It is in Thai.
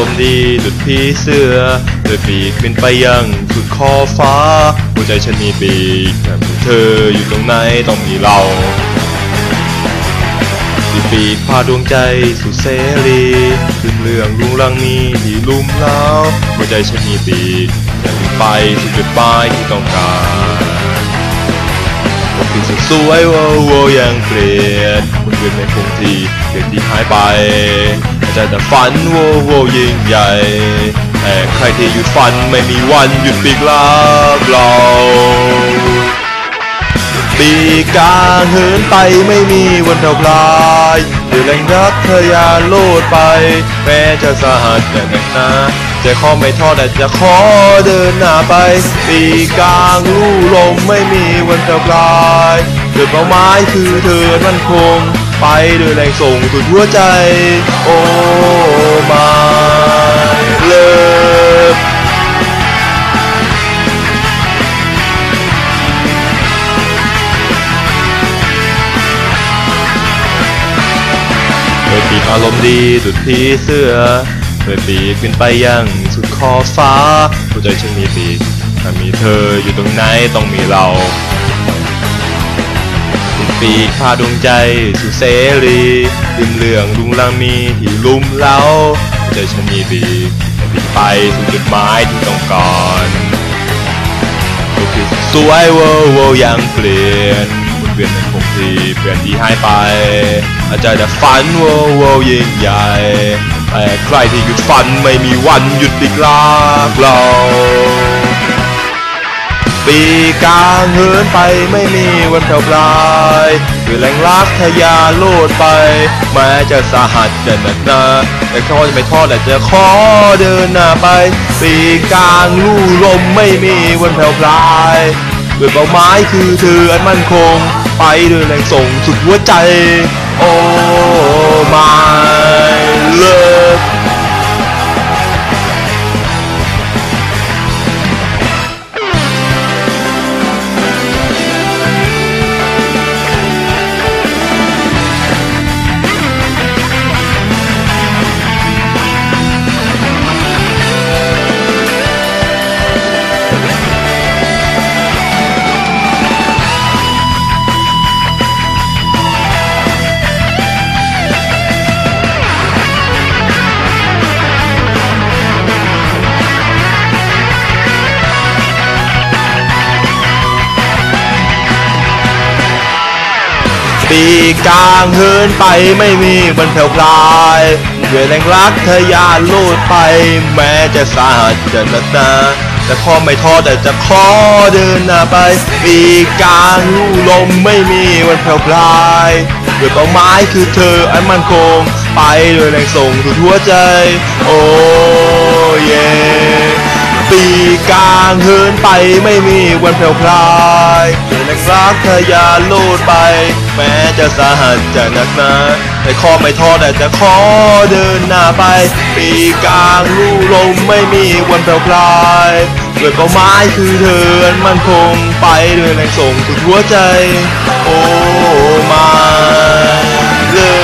ารมณ์ดีดุดผีเสื้อโดยปีกบินไปยังสุดขอฟ้า หัวใจฉันมีปีกแต่เธออยู่ตรงไหนต้องมีเรามีปีกพาดวงใจสู่เสรีลืมเรื่องลุงรังนี้ที่ลุ่มเล้าหัวใจฉันมีปีกแต่ไปสู่จุดหมายที่ต้องการ คือสุดสวยโวโวยังเปลี่ยนมันเวียนในคงที่เปลี่ยนที่หายไปใจแต่ฝันโวโวยิ่งใหญ่แต่ใครที่หยุดฝันไม่มีวันหยุดปีกลาบเราปีกลางเหินไปไม่มีวันเท่าปลายด้วยแรงรักเธออย่าโลดไป แม้จะสาหัสอย่หนักหนา จะขอไม่ท้อแต่จะขอเดินหน้าไป ปีกลางลู่ลมไม่มีวันเท่าปลายจุดเป้าหมายคือเธอมันคง ไปด้วยแรงส่งสุดหัวใจ โอ้มาเลิฟโดยปีกอารมณ์ดีดุดผีเสื้อ โดปีกขึ้นไปยังสุดขอบฟ้าหัวใจฉันมีปีกถ้ามีเธออยู่ตรงไหนต้องมีเราติดปีกพาดวงใจสู่เสรีลืมเรื่องลุงลังมีที่ลุ่มเล้าหัวใจฉันมีปีกบินไปสู่จุดหมายที่ต้องการก็คือสวยเวอร์เวอร์ยังเปลี่ยนหมุนเวียนในคงที่เปลี่ยนที่หายไปอาจจะฝันโวโวยิ่งใหญ่ แต่ใครที่หยุดฝันไม่มีวันหยุดปีกลากเราปีกลางเหินไปไม่มีวันแผ่วปลายด้วยแรงรักทะยาโลดไป แม้จะสาหัสจะหนักหนาแต่ข้อจะไม่ท้อแต่จะขอเดินหน้าไป ปีกลางลู่ลมไม่มีวันแผ่วปลายด้วยเป้าหมายคือเธออันมั่นคง ไปด้วยแรงส่งสุดหัวใจ โอ้ my love ปีกลางเหินไปไม่มีวันแผ่วพลายด้วยแรงรักทะยานโลดไป แม้จะสาหัสจะนักหนาแต่ขอไม่ท้อแต่จะขอเดินหน้าไป ปีกลางลู่ลมไม่มีวันแผ่วพลายด้วยเป้าหมายคือเธออันมั่นคง ไปด้วยแรงส่งสุดหัวใจ โอ้เย่ปีกลางเหินไปไม่มีวันแผ่วพลาย รงรักทะยานโลดไป แม้จะสาหัสจะหนักหนาแต่ขอไม่ท้อแต่จะขอเดินหน้าไป ปีกลางลู่ลมไม่มีวันแผ่วพลายด้วยเป้าหมายคือเธอนมันคงไปด้วยแรงส่งสุดหัวใจ โอ้มาเลย